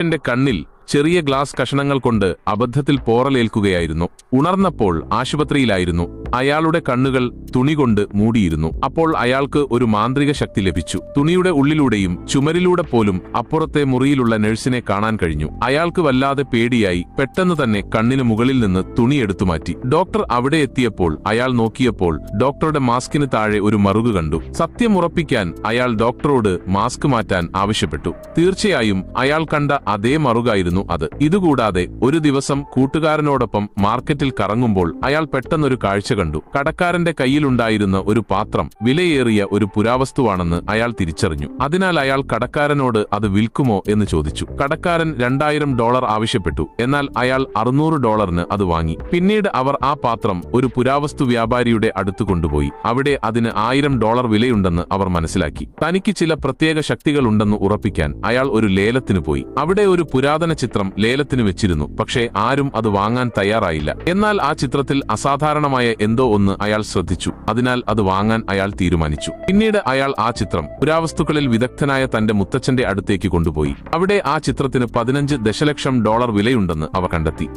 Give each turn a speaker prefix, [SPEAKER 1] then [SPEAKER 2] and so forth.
[SPEAKER 1] എന്റെ കണ്ണിൽ ചെറിയ ഗ്ലാസ് കഷണങ്ങൾ കൊണ്ട് അബദ്ധത്തിൽ പോറലേൽക്കുകയായിരുന്നു. ഉണർന്നപ്പോൾ ആശുപത്രിയിലായിരുന്നു. അയാളുടെ കണ്ണുകൾ തുണി കൊണ്ട് മൂടിയിരുന്നു. അപ്പോൾ അയാൾക്ക് ഒരു മാന്ത്രിക ശക്തി ലഭിച്ചു. തുണിയുടെ ഉള്ളിലൂടെയും ചുമരിലൂടെ പോലും അപ്പുറത്തെ മുറിയിലുള്ള നഴ്സിനെ കാണാൻ കഴിഞ്ഞു. അയാൾക്ക് വല്ലാതെ പേടിയായി പെട്ടെന്ന് തന്നെ കണ്ണിന് മുകളിൽ നിന്ന് തുണി എടുത്തു മാറ്റി. ഡോക്ടർ അവിടെ എത്തിയപ്പോൾ അയാൾ നോക്കിയപ്പോൾ ഡോക്ടറുടെ മാസ്കിന് താഴെ ഒരു മറുക് കണ്ടു. സത്യമുറപ്പിക്കാൻ അയാൾ ഡോക്ടറോട് മാസ്ക് മാറ്റാൻ ആവശ്യപ്പെട്ടു. തീർച്ചയായും അയാൾ കണ്ട അതേ മറുകായിരുന്നു അത്. ഇതുകൂടാതെ ഒരു ദിവസം കൂട്ടുകാരനോടൊപ്പം മാർക്കറ്റിൽ കറങ്ങുമ്പോൾ അയാൾ പെട്ടെന്നൊരു കാഴ്ച കണ്ടു. കടക്കാരന്റെ കയ്യിലുണ്ടായിരുന്ന ഒരു പാത്രം വിലയേറിയ ഒരു പുരാവസ്തുവാണെന്ന് അയാൾ തിരിച്ചറിഞ്ഞു. അതിനാൽ അയാൾ കടക്കാരനോട് അത് വിൽക്കുമോ എന്ന് ചോദിച്ചു. കടക്കാരൻ രണ്ടായിരം ഡോളർ ആവശ്യപ്പെട്ടു. എന്നാൽ അയാൾ അറുന്നൂറ് ഡോളറിന് അത് വാങ്ങി. പിന്നീട് അവർ ആ പാത്രം ഒരു പുരാവസ്തു വ്യാപാരിയുടെ അടുത്ത് കൊണ്ടുപോയി. അവിടെ അതിന് ആയിരം ഡോളർ വിലയുണ്ടെന്ന് അവർ മനസ്സിലാക്കി. തനിക്ക് ചില പ്രത്യേക ശക്തികളുണ്ടെന്ന് ഉറപ്പിക്കാൻ അയാൾ ഒരു ലേലത്തിന് പോയി. അവിടെ ഒരു പുരാതന ചിത്രം ലേലത്തിന് വെച്ചിരുന്നു. പക്ഷേ ആരും അത് വാങ്ങാൻ തയ്യാറായില്ല. എന്നാൽ ആ ചിത്രത്തിൽ അസാധാരണമായ എന്തോ ഒന്ന് അയാൾ ശ്രദ്ധിച്ചു. അതിനാൽ അത് വാങ്ങാൻ അയാൾ തീരുമാനിച്ചു. പിന്നീട് അയാൾ ആ ചിത്രം പുരാവസ്തുക്കളിൽ വിദഗ്ധനായ തന്റെ മുത്തച്ഛന്റെ അടുത്തേക്ക് കൊണ്ടുപോയി. അവിടെ ആ ചിത്രത്തിന് പതിനഞ്ച് ദശലക്ഷം ഡോളർ വിലയുണ്ടെന്ന് അവർ കണ്ടെത്തി.